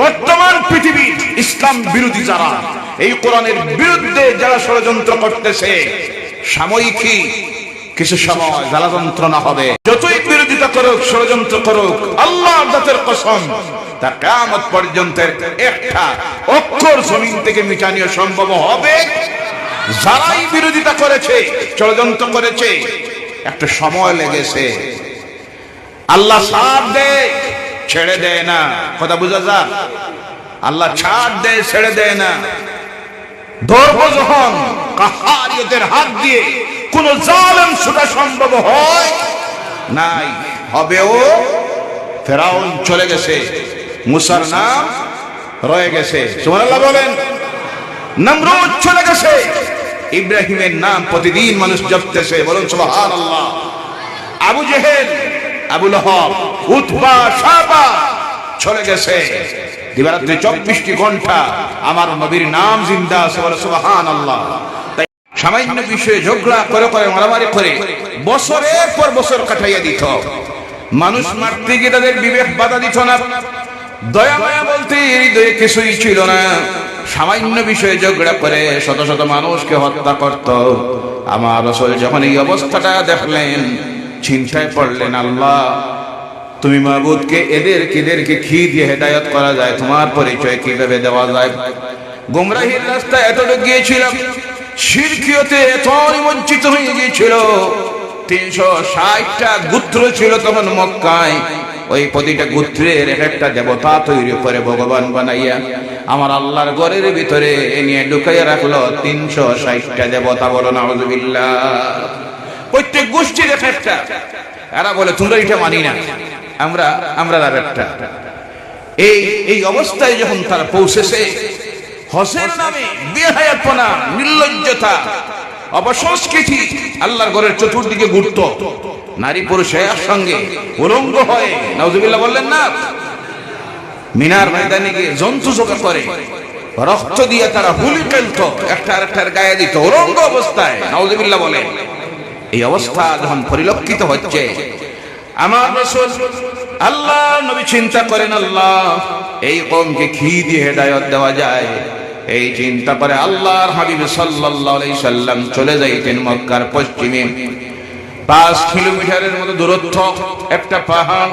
বর্তমান পৃথিবী ইসলাম বিরোধী যারা, এই কোরআনের বিরুদ্ধে যারা ষড়যন্ত্র করতেছে, সাময়িকী কিছু সময় জ্বালা যন্ত্রণা হবে। যতই বিরোধিতা করুক, ষড়যন্ত্র করুক আল্লাহ জাতের কসম, তা কামত পর্যন্ত একটা অক্ষর জমিন থেকে মিটানীয় সম্ভব হবে। যারাই বিরোধিতা করেছে, ষড়যন্ত্র করেছে, একটা সময় লেগেছে। আল্লাহ সাথ দেয়। ছেড়ে দেয় না। কথা বুঝা যা আল্লাহ ছাড় দেয়, ছেড়ে দেয় না। ধর্ম যখন, কাহারিয়তের হাত দিয়ে কোন জালেম ছুটা সম্ভব হয় নাই। হবেও ফেরাউন চলে গেছে, মুসার নাম রয়ে গেছে। সুবহানাল্লাহ বলেন, নমরুদ চলে গেছে। ইব্রাহিমের নাম প্রতিদিন মানুষ জপতেছে, বলুন সুবহানাল্লাহ। Abu Jahl Abu Lahab Utba Saba চলে গেছে। দিবারাত্রি চব্বিশটি ঘণ্টা আমার নবীর নাম জিন্দা আছে বলে সুবাহান আল্লাহ সামান্য বিষয়ে ঝগড়া করে করে মারামারি করে বছরের পর বছর কাটাইয়া দিত। মানুষ মারতে গিয়ে তাদের বিবেক বাধা দিত না। দয়া মায়া বলতে হৃদয়ে কিছুই ছিল না। সামান্য বিষয়ে ঝগড়া করে শত শত মানুষকে হত্যা করত। আমার রসল যখন এই অবস্থাটা দেখলেন চিন্তায় পড়লেন আল্লাহ। তুমি মাহবুদকে এদের কিদেরকে খি দিয়ে হেদায়ত করা যায় তোমার পরিচয় কীভাবে দেওয়া যায়? গুমরাহির রাস্তায় এতটুকু গিয়েছিলাম শিরকিয়তে এত নিমজ্জিত হয়ে গিয়েছিল। তিনশো ষাটটা গুত্র ছিল তখন মক্কায়। ওই প্রতিটা গুত্রের এক একটা দেবতা তৈরি করে ভগবান বানাইয়া আমার আল্লাহর ঘরের ভিতরে এ নিয়ে ঢুকাইয়া রাখল। তিনশো ষাটটা দেবতা বলো না প্রত্যেক গোষ্ঠীর এক একটা। এরা বলে, তোমরা এটা মানি না। আমরা আমরা আর একটা। এই এই অবস্থায় যখন তারা পৌঁছেছে, হসের নামে বেহায়াপনা, নির্লজ্জতা, অপসংস্কৃতি আল্লাহর ঘরের চতুর্দিকে ঘুরত। নারী পুরুষ সঙ্গে উলঙ্গ হয়ে নজুবিল্লাহ বললেন, না, মিনার ময়দানে গিয়ে জন্তু জোগাড় করে। রক্ত দিয়ে তারা হুলি ফেলত, একটা আরেকটার গায়ে দিত। উলঙ্গ অবস্থায় নজুবিল্লাহ বলেন। এই অবস্থা যখন পরিলক্ষিত হচ্ছে, আমার রসুল আল্লাহ নবী চিন্তা করেন, আল্লাহ, এই কমকে খি দিয়ে হেদায়ত দেওয়া যায়। এই চিন্তা করে আল্লাহর হাবিব সাল্লাম চলে যাইতেন মক্কার পশ্চিমে। পাঁচ কিলোমিটারের মতো দূরত্ব, একটা পাহাড়,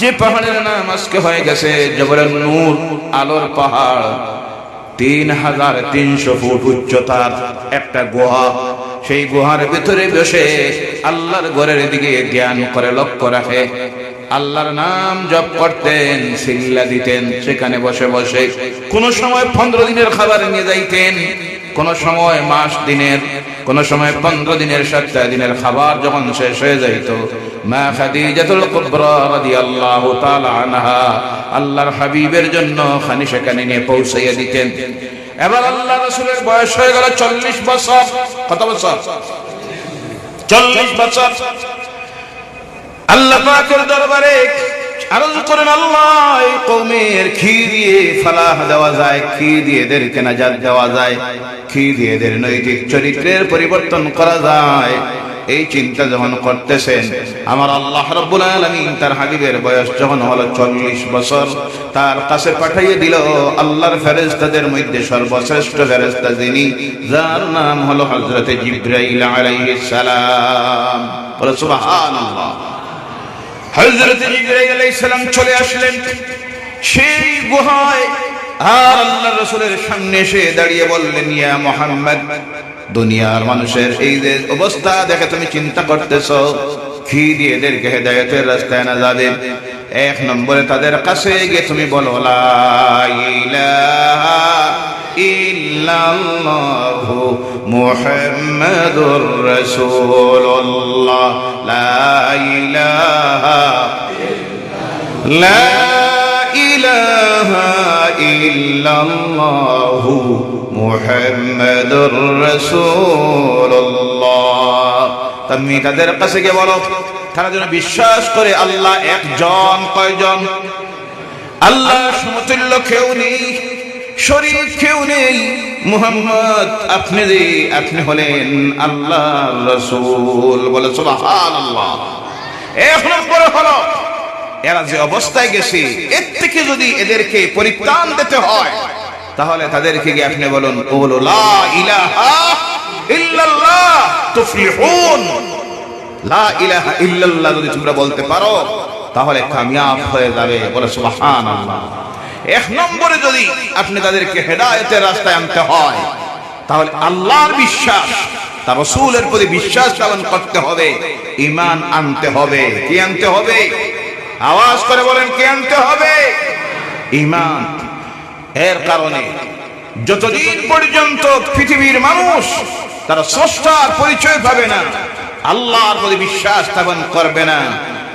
যে পাহাড়ের নাম আজকে হয়ে গেছে জবল নূর, আলোর পাহাড়। তিন হাজার তিনশো ফুট উচ্চতার একটা গুহা সেই গুহার ভিতরে বসে আল্লাহর ঘরের দিকে জ্ঞান করে লক্ষ্য রাখে। আল্লাহর নাম জপ করতেন, সিল্লা দিতেন, সেখানে বসে বসে কোন সময় পনেরো দিনের খাবার নিয়ে যাইতেন, কোন সময় মাস দিনের, কোন সময় পনেরো দিনের সপ্তাহ দিনের খাবার যখন শেষ হয়ে যাইত। মা আল্লাহর হাবিবের জন্য খানি সেখানে নিয়ে পৌঁছাইয়া দিতেন। এবার আল্লাহ রসুলের বয়স হয়ে গেল চল্লিশ বছর। কত বছর? চল্লিশ বছর। আল্লাহ দরবারে দেওয়া যায় খি দিয়ে যায় খি দিয়ে নৈতিক চরিত্রের পরিবর্তন করা যায়। এই চিন্তা যখন করতেছেন, আমার আল্লাহ রব্বুল আলামিন তার হাবিবের বয়স যখন হলো চল্লিশ বছর, তার কাছে পাঠাইয়ে দিল, আল্লাহর ফেরেশতাদের মধ্যে সর্বশ্রেষ্ঠ ফেরেশতা যিনি, যার নাম হলো হযরতে জিবরাইল আলাইহিস সালাম। বলে, সুবহানাল্লাহ। হযরত জিবরাইল আলাইহিস সালাম চলে আসলেন। সেই গুহায় আর আল্লাহ রাসূলের সামনে এসে দাঁড়িয়ে বললেন, ইয়া মুহাম্মদ দুনিয়ার মানুষের এই যে অবস্থা দেখে তুমি চিন্তা করতেছ। কি দিয়ে এদেরকে হেদায়েতের রাস্তায় না যাবে। এক নম্বরে তাদের কাছে গিয়ে তুমি বলো ইল্লাল্লাহু মুহাম্মাদুর রাসূলুল্লাহ। লা ইলাহা লা ইলাহা ইল্লাল্লাহু মুহাম্মাদুর রাসূলুল্লাহ। তুমি তাদের কাছে গিয়ে বলো, তারা যেন বিশ্বাস করে আল্লাহ একজন, কয়জন? আল্লাহ সমতুল্য কেউ নেই, শরীর কেউ নেই। মুহাম্মদ, আপনি যে, আপনি হলেন আল্লাহ রসুল। বলে সুবহানাল্লাহ। এক নম্বরে হলো, এরা যে অবস্থায় গেছে থেকে যদি এদেরকে পরিত্রাণ দিতে হয়, তাহলে তাদেরকে গিয়ে আপনি বলুন বলে রাস্তায় আনতে হয়, তাহলে আল্লাহর বিশ্বাস রসুলের প্রতি বিশ্বাস করতে হবে। ইমান আনতে হবে। কি আনতে হবে? আওয়াজ করে বলেন, কি আনতে হবে? ইমান। এর কারণে যতদিন পর্যন্ত পৃথিবীর মানুষ তারা স্রষ্টার পরিচয় পাবে না, আল্লাহর প্রতি বিশ্বাস স্থাপন করবে না,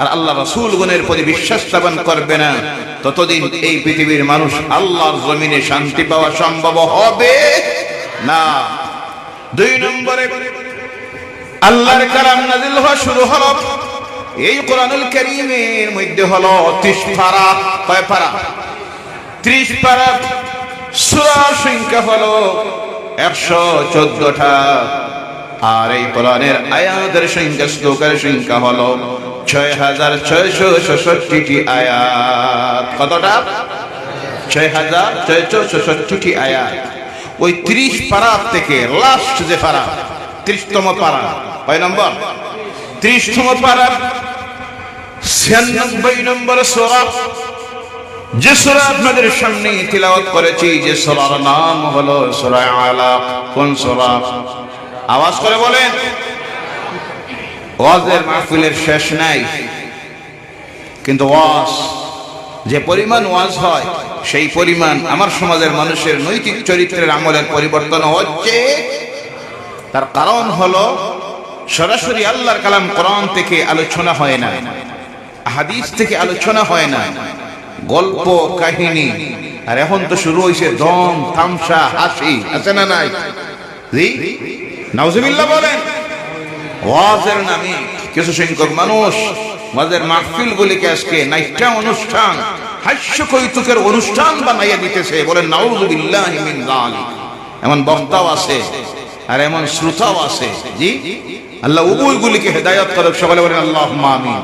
আর আল্লাহ রসুল গুণের প্রতি বিশ্বাস স্থাপন করবে না, ততদিন এই পৃথিবীর মানুষ আল্লাহর জমিনে শান্তি পাওয়া সম্ভব হবে না। দুই নম্বরে আল্লাহর কালাম নাজিল হওয়া শুরু হলো, এই কোরআনুল কারীমের মধ্যে হলো 30 পারা কয় পারা? 30 পারা সূরার সংখ্যা হলো 114টা আর এই কোরআনের আয়াতের সংখ্যা, শ্লোকের সংখ্যা হলো 6666টি আয়াত। কতটা? 6666টি আয়াত। ওই 30 পারা থেকে লাস্ট যে পারা 30তম পারা, কয় নম্বর? 30তম পারা 96 নম্বর সূরা। যে সূরা আপনাদের সামনে তিলাওয়াত করেছি, যে সূরার নাম হলো সূরা আলাক কোন সূরা? আওয়াজ করে বলেন। ওয়াজের মাহফিলের শেষ নাই। কিন্তু ওয়াজ, যে পরিমাণ ওয়াজ হয়, সেই পরিমাণ আমার সমাজের মানুষের নৈতিক চরিত্রের আমলের পরিবর্তন হচ্ছে। তার কারণ হলো, সরাসরি আল্লাহর কালাম কোরআন থেকে আলোচনা হয় না, হাদিস থেকে আলোচনা হয় না। গল্প, কাহিনী। আর এখন তো শুরু হয়েছে দম, তামসা, হাসি। আছে না নাই? জি? বলেন। ওয়াজের নামে কিছু সংখ্যক মানুষ ওয়াজের মাহফিল গুলিকে আজকে নাইটা অনুষ্ঠান, হাস্য কৌতুকের অনুষ্ঠান বানাইয়া দিতেছে। বলেন, নাউজুবিল্লাহি মিন এমন বক্তাও আছে, আর এমন শ্রোতাও আছে। জি? আল্লাহ হেদায়ত করুক, সকলে বলেন আল্লাহ আমিন।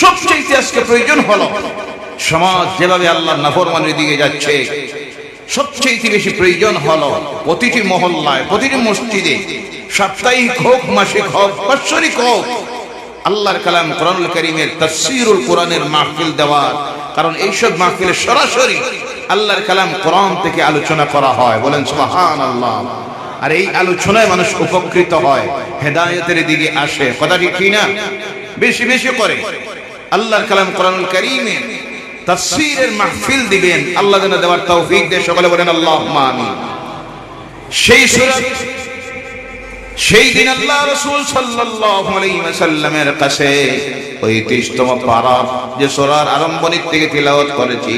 সবচেয়ে আজকে প্রয়োজন হলো সমাজ যেভাবে আল্লাহর নাফরমানের দিকে যাচ্ছে সবচেয়ে বেশি প্রয়োজন হলো প্রতিটি মহল্লায়, প্রতিটি মসজিদে সাপ্তাহিক হোক, মাসিক হোক বাৎসরিক হোক, আল্লাহর কালাম কোরআনুল করিমের তাফসীরুল কোরআনের মাহফিল দেওয়ার। কারণ এইসব মাহফিলে সরাসরি আল্লাহর কালাম কোরআন থেকে আলোচনা করা হয়। বলেন সুবহান আল্লাহ আর এই আলোচনায় মানুষ উপকৃত হয়, হেদায়েতের দিকে আসে। কথাটি ঠিক না? বেশি বেশি করে আল্লাহর কালাম কোরআনুল করিমের তাফসীরের মাহফিল দিবেন। আল্লাহ যেন দেওয়ার তৌফিক দিয়ে, সকলে বলেন আল্লাহুম্মা আমিন। সেই সূরা সেই দিন আল্লাহ রাসূল সাল্লাল্লাহু আলাইহি ওয়াসাল্লামের কাছে ওই 30তম পারা যে সূরার আরম্ভণিক থেকে তিলাওয়াত করেছি,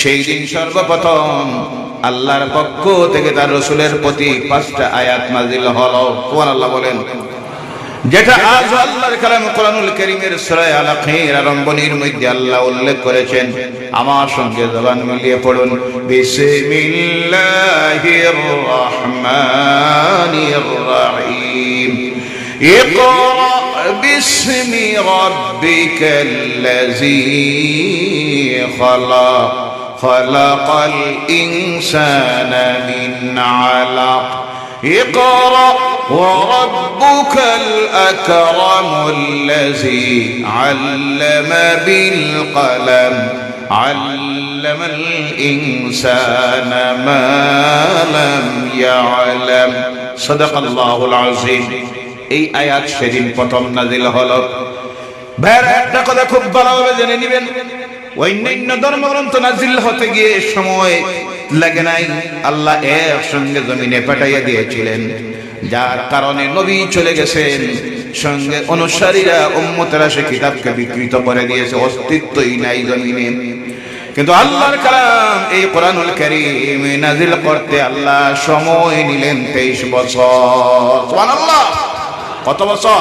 সেই দিন সর্বপ্রথম আল্লাহর পক্ষ থেকে তার রসুলের প্রতি পাঁচটা আয়াত নাজিল হলো। সুবহানাল্লাহ বলেন যেটা আজ আল্লাহর কালাম কোরআনুল কারীমের সূরা আলাকের আরম্ভণীর মধ্যে আল্লাহ উল্লেখ করেছেন আমার সঙ্গে জবান মিলিয়ে পড়ুন বিসমিল্লাহির রহমানির রহিম اقرأ باسم ربك الذي خلق خلق الإنسان من علق اقرأ وربك الأكرم الذي علم بالقلم علم الإنسان ما لم يعلم صدق الله العظيم এই আয়াত সেদিন প্রথম নাজিল হলো ভাইয়ের একটা কথা খুব ভালোভাবে জেনে নেবেন অন্যান্য ধর্মগ্রন্থ নাজিল হতে গিয়ে সময় লাগে নাই, আল্লাহ এর সঙ্গে জমিনে পাঠাইয়া দিয়েছিলেন। যার কারণে নবী চলে গেছেন। সঙ্গে অনুসারীরা, উম্মতেরা সে কিতাবকে বিকৃত করে দিয়েছে, অস্তিত্বই নাই জমিনে। কিন্তু আল্লাহর কালাম এই কোরআনুল কারীম নাজিল করতে আল্লাহ সময় নিলেন 23 বছর। সুবহানাল্লাহ! কত বছর?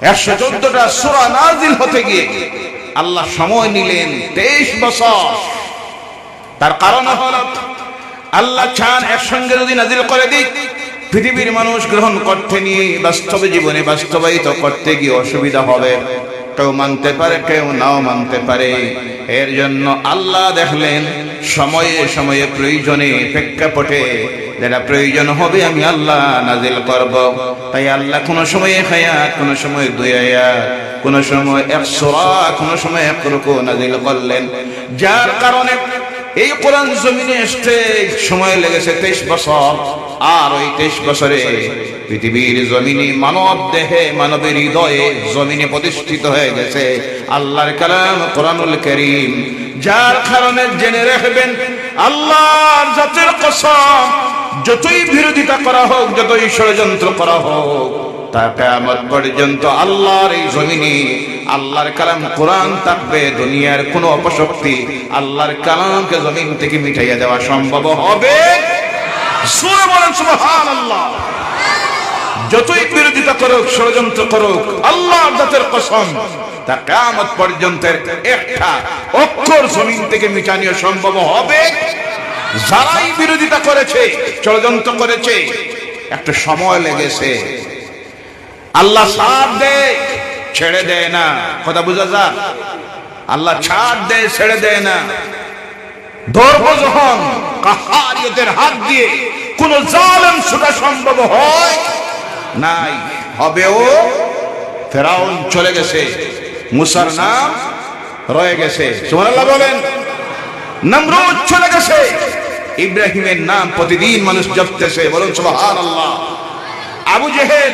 একশো চোদ্দটা সুরা নাজিল হতে গিয়ে আল্লাহ সময় নিলেন তেইশ বছর। তার কারণ হল, আল্লাহ চান একসঙ্গে যদি নাজিল করে দিক, পৃথিবীর মানুষ গ্রহণ করতে নিয়ে বাস্তবে জীবনে বাস্তবায়িত করতে গিয়ে অসুবিধা হবে। কেউ মানতে পারে, কেউ নাও মানতে পারে। এর জন্য আল্লাহ দেখলেন, সময়ে সময়ে প্রয়োজনে প্রেক্ষাপটে যেটা প্রয়োজন হবে আমি আল্লাহ নাজিল করব। তাই আল্লাহ কোন সময়ে হায়াত, কোন সময় দুই আয়াত কোন সময় এক সোরা, কোন সময় এক রুকু নাজিল করলেন। যার কারণে এই কোরআন জমিনে আসতে সময় লেগেছে তেইশ বছর। আর ওই তেইশ বছরে পৃথিবীর জমিনে মানব দেহে, মানবের হৃদয়ে জমিনে প্রতিষ্ঠিত হয়ে গেছে। আল্লাহর কালাম কোরআনুল করিম। যার কারণে জেনে রাখবেন, আল্লাহর জাতের কসম, যতই বিরোধিতা করা হোক, যতই ষড়যন্ত্র করা হোক, তা কেয়ামত পর্যন্ত আল্লাহর এই জমিনে আল্লাহর কালাম কোরআন থাকবে, দুনিয়ার কোনো অপশক্তি আল্লাহর কালামকে জমিন থেকে মিটাইয়া দেওয়া সম্ভব হবে? যতই বিরোধিতা করুক, ষড়যন্ত্র করুক, আল্লাহর জাতের কসম, তা কেয়ামত পর্যন্ত একটা অক্ষর জমিন থেকে মিটানিও সম্ভব হবে? যারাই বিরোধিতা করেছে, ষড়যন্ত্র করেছে, একটা সময় লেগেছে। আল্লাহ ছাড় দেয়। ছেড়ে দেয় না। কথা বুঝা যা আল্লাহ ছাড় দেয়, ছেড়ে দেয় না। ধর্ম যখন, কাহারিয়তের হাত দিয়ে কোন জালেম ছোটা সম্ভব হয় নাই। হবেও ফেরাউন চলে গেছে, মুসার নাম রয়ে গেছে। সুবহানাল্লাহ বলেন, নমরুদ চলে গেছে। ইব্রাহিমের নাম প্রতিদিন মানুষ জপতেছে, বলুন সুবহানাল্লাহ। Abu Jahl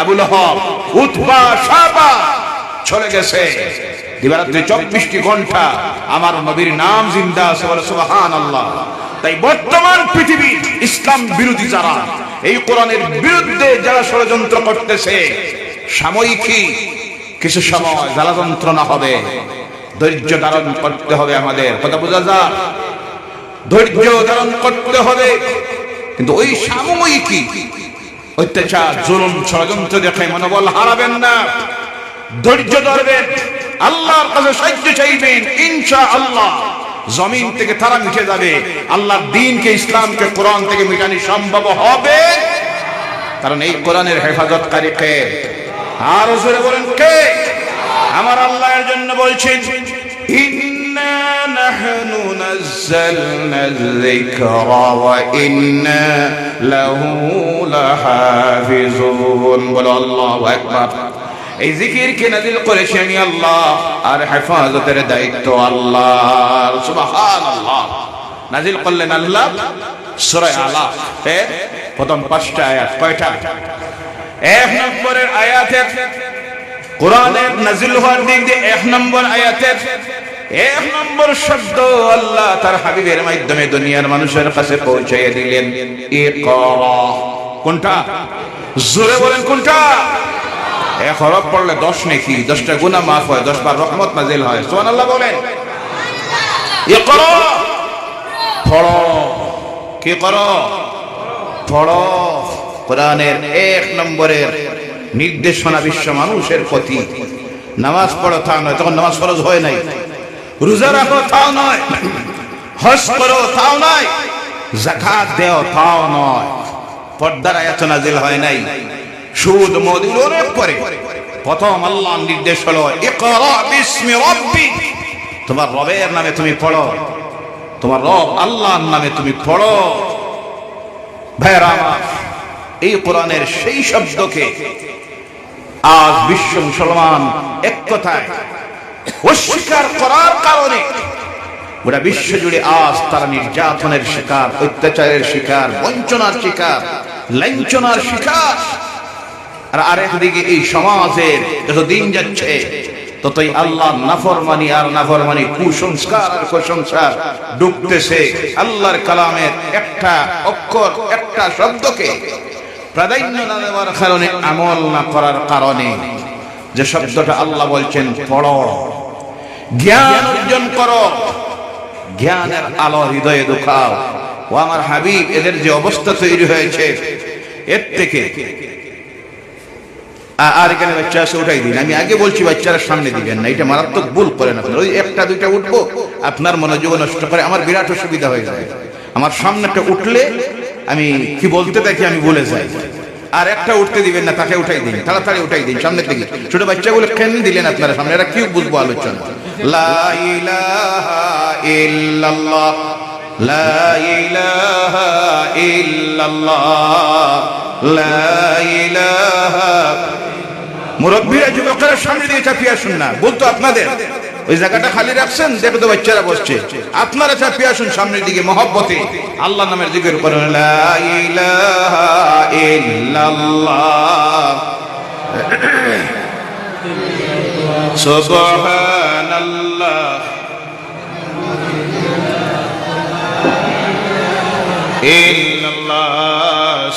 Abu Lahab Utba Saba চলে গেছে। দিবারাত্রি চব্বিশটি ঘণ্টা আমার নবীর নাম জিন্দা আছে বলে সুবাহান আল্লাহ তাই বর্তমান পৃথিবী ইসলাম বিরোধী যারা, এই কোরআনের বিরুদ্ধে যারা ষড়যন্ত্র করতেছে সাময়িকই কিছু সময় জ্বালা যন্ত্রণা হবে, ধৈর্য ধারণ করতে হবে আমাদের। কথা বোঝা যা ধৈর্য ধারণ করতে হবে, কিন্তু ওই সাময়িকই অত্যাচার, জুলুম ষড়যন্ত্র দেখে মনোবল হারাবেন না। ধৈর্য ধরবেন। আল্লাহর কাছে সাহায্য চাইবেন ইনশা আল্লাহ জমিন থেকে তারা মিটে যাবে। আল্লাহর দিনকে, ইসলামকে, কোরআন থেকে মিটানি সম্ভব হবে। কারণ এই কোরআনের হেফাজতকারী আর জোরে বলেন কে? আমার আল্লাহর জন্য বলছেন নাহনু নাযালনা যিকরা ওয়া ইন্না লাহু লাহাফিজুন বলো আল্লাহু আকবার। এই জিকির কে নাজিল করেছি আমি আল্লাহ? আর হেফাজতের দায়িত্ব আল্লাহ সুবহানাল্লাহ। নাজিল করলেন আল্লাহ? সূরা আলা এর প্রথম পাঁচটা আয়াত। কয়টা? এক নম্বরের আয়াতের, কোরআনের নাজিল হওয়ার দিক দিয়ে এক নম্বর আয়াতের এক নম্বর শব্দ আল্লাহ তার হাবিবের মাধ্যমে দুনিয়ার মানুষের কাছে পৌঁছাইয়া দিলেন। কোনটা? জোরে বলেন কোনটা? এক হরফ পড়লে দশ নেকি, দশটা গুনাহ মাফ হয়, দশ বার রহমত নাজিল হয়। সুবহানাল্লাহ বলেন। ইকরা। পড়ো। কি করো? পড়ো। কোরআনের এক নম্বরের নির্দেশনা বিশ্ব মানুষের প্রতি। নামাজ পড়ো তা নয়, তখন নামাজ ফরজ হয় নাই। রোজা রাখো, তাও নয়। হজ করো, তাও নয়। জাকাত দেও, তাও নয়। পর্দার আয়াত নাজিল হয় নাই। সুদ মদিল অনেক পরে। প্রথম আল্লাহ নির্দেশ হলো, ইকরা বিসমি রাব্বি। তোমার রবের নামে তুমি পড়ো। তোমার রব আল্লাহর নামে তুমি পড়ো। ভাইরা এই কোরআনের সেই শব্দকে আজ বিশ্ব মুসলমান এক কথায় অস্বীকার করার কারণে গোটা বিশ্ব জুড়ে আজ তারা নির্যাতনের শিকার, অত্যাচারের শিকার, বঞ্চনার শিকার, লাঞ্ছনার শিকার। আর আরেকদিকে এই সমাজের যত দিন যাচ্ছে, ততই আল্লাহ নাফরমানি আর নাফরমানি কুসংস্কার কুসংস্কার ডুবতেছে। আল্লাহর কালামের একটা অক্ষর, একটা শব্দকে প্রাধান্য না দেওয়ার কারণে, আমল না করার কারণে। যে শব্দটা আল্লাহ বলছেন, পড়ো। জ্ঞান অর্জন করো। জ্ঞানের আলো, হৃদয়ে দুখাও। ও আমার হাবিব, এদের যে অবস্থা তৈরি হয়েছে, এর থেকে। আর এখানে বাচ্চা আছে, উঠাই দিন। আমি আগে বলছি, বাচ্চারা সামনে দিবেন না। এটা মারাত্মক ভুল করেন আপনার ওই একটা, দুইটা উঠবো, আপনার মনোযোগ নষ্ট করে আমার বিরাট অসুবিধা হয়ে যায় আমার সামনেটা উঠলে আমি কি বলতে দেখি আমি বলে যাই। আর একটা উঠতে দিবেন না, তাকে উঠাই দিন, তাড়াতাড়ি উঠাই দিন, সামনের দিকে। ছোট বাচ্চাগুলো কেন দিলেন আপনারা সামনে, এরা কি বুঝব আলোচনা? মুরব্বীরা যুবকরা সামনে দিয়ে চাপিয়ে আসুন না বলতো আপনাদের। ওই জায়গাটা খালি রাখছেন, দেখো তো বাচ্চারা বসছে। আপনারা চাপিয়ে আসুন সামনের দিকে, মহব্বতে। আল্লাহ নামের দিকে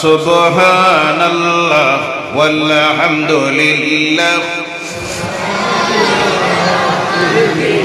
সুবহানাল্লাহ। ওয়াল হামদুলিল্লাহ।